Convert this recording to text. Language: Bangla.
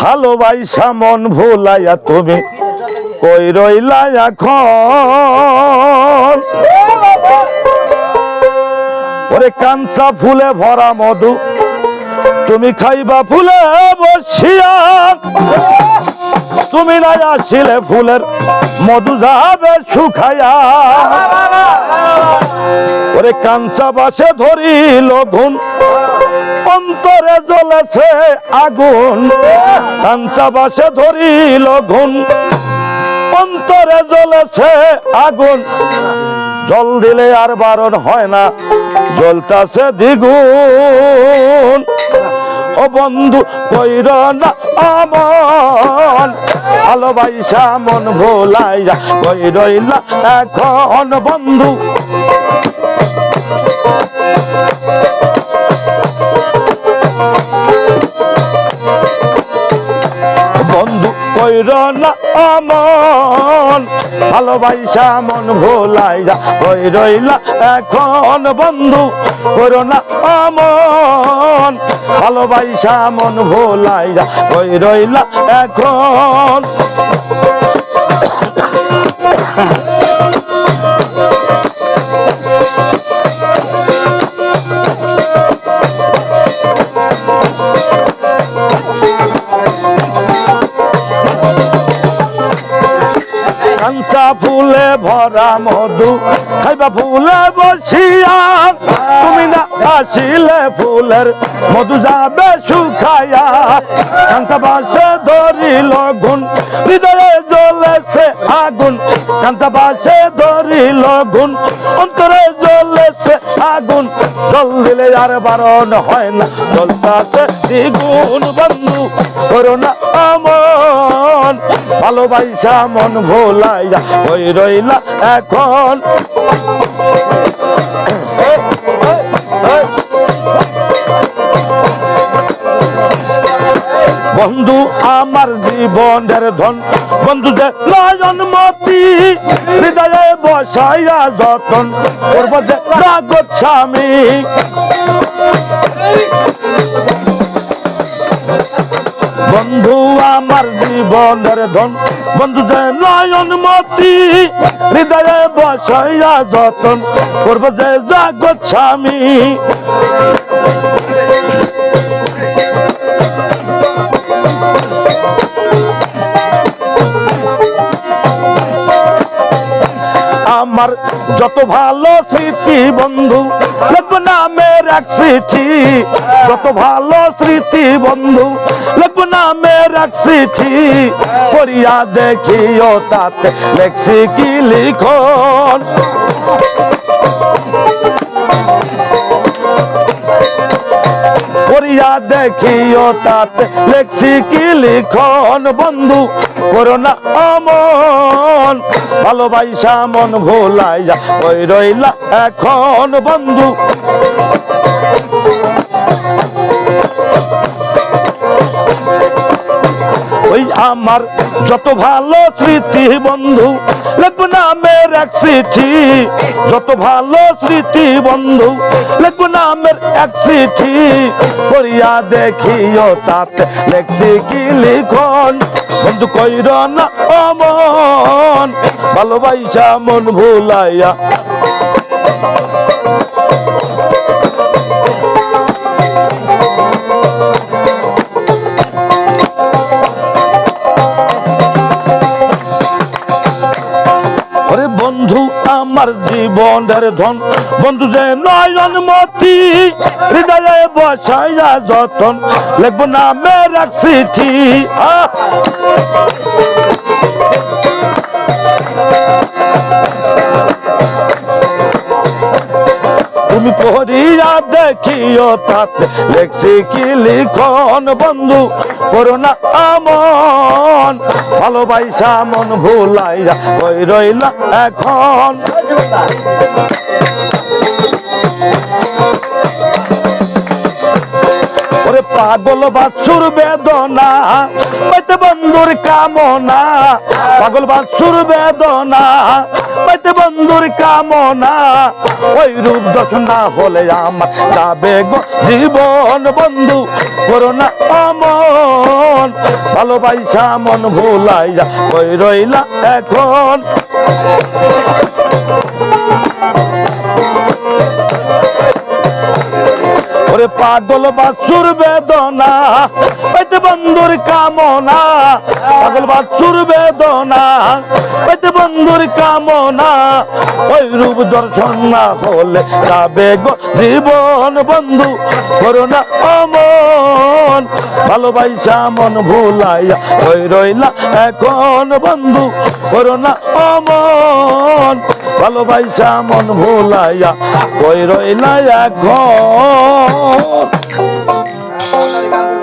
ভালোবাসা মন ভুলাইয়া তুমি কই রইলা এখন? ওরে কাঞ্চা ফুলে ভরা মধু, তুমি খাইবা ফুলে বসিয়া। তুমি না আসিলে ফুলের মধু যাবে শুকাইয়া। ওরে কাঞ্চা বাসে ধরিল ঘুম অন্তরে জ্বলেছে আগুন। কাঞ্চা বাসে ধরিল ঘুম অন্তরে জ্বলেছে আগুন। জল দিলে আর বারণ হয় না, জ্বলতাছে দ্বিগুণ। বন্ধু কইর না আমন ভালোবাসা মন ভোলাইয়া কই রইলা এখন বন্ধু। বন্ধু কইর না আমন ভালোবাসা মন ভোলাই যা। ওই রইলা এখন বন্ধু করোনা না আমন ভালোবাসা মন ভোলাই যা। ওই রইলা এখন। ভরা মধু, খাইবা ফুলে বসিয়া। তুমি না আসিলে ফুলের মধু যাবে শুকায়া কাঞ্চা বাসে ধরিল গুণ, হৃদয়ে জ্বলেছে আগুন। কাঁচা বাসে ধরিল গুণ, অন্তরে জ্বলেছে আগুন। জল দিলে আর বারণ হয় না। জ্বলতাছে দ্বিগুণ বন্ধু করোনা আমন ভালোবাসা মন ভোলাইয়া ওই রইলা এখন। বন্ধু, আমার জীবনের ধন। বন্ধু যে নয়ন মতি বসাইয়া যতন করব যে বন্ধু, আমার জীবনের ধন, বন্ধু যে নয়ন মতি, হৃদয়ে বসাইয়া যতন করব যে জাগত স্বামী। ভালো স্মৃতি বন্ধু নামের এক স্মৃতি যত ভালো স্মৃতি বন্ধু নামের এক স্মৃতি পড়িয়া দেখিও তাতে লেখছি কি লিখন। পড়িয়া দেখিও তাতে লেখছি কি লিখন বন্ধু করোনা আমন ভালোবাসা মন ভোলাইয়া ওই রইলা এখন বন্ধু। ওই আমার যত ভালো স্মৃতি বন্ধু লেখব নামের এক চিঠি। যত ভালো স্মৃতি, বন্ধু লেখব নামের এক চিঠি। পড়িয়া দেখিও তাতে, লেখছি কি লিখন? বন্ধু, কইর না অমন, ভালোবাসা মন ভুলাইয়া। আমার জীবনের ধন। বন্ধু যে নয়ন মতি হৃদয়ে বসাইয়া যতন। লিখব নামের এক দেখিও লেখছি কি লিখন বন্ধু? করোনা আমন ভালোবাসা মন ভুলাইয়া কই রইলা এখন। পাগল বাছুর বেদনা বন্ধুর কামনা। পাগল বাছুর বেদনা বন্ধুর কামনা, ওই রূপ দর্শনা হলে আমার যাবে গো জীবন বন্ধু। করোনা অমন, ভালোবাসা মন ভুলাই যা ওই রইলা এখন? ওরে পাগল বাছুর বেদনা পেতে বন্ধুর কামনা, পাগল বাছুর বেদনা পেতে বন্ধুর কামনা, ওই রূপ দর্শন না হলে যাবে গো জীবন বন্ধু করোনা অমন। ভালোবাসা মন ভুলাইয়া ওই রইলা এখন বন্ধু করোনা অমন। ভালোবাসা মন ভুলাইয়া ওই রইলা এখন ครับ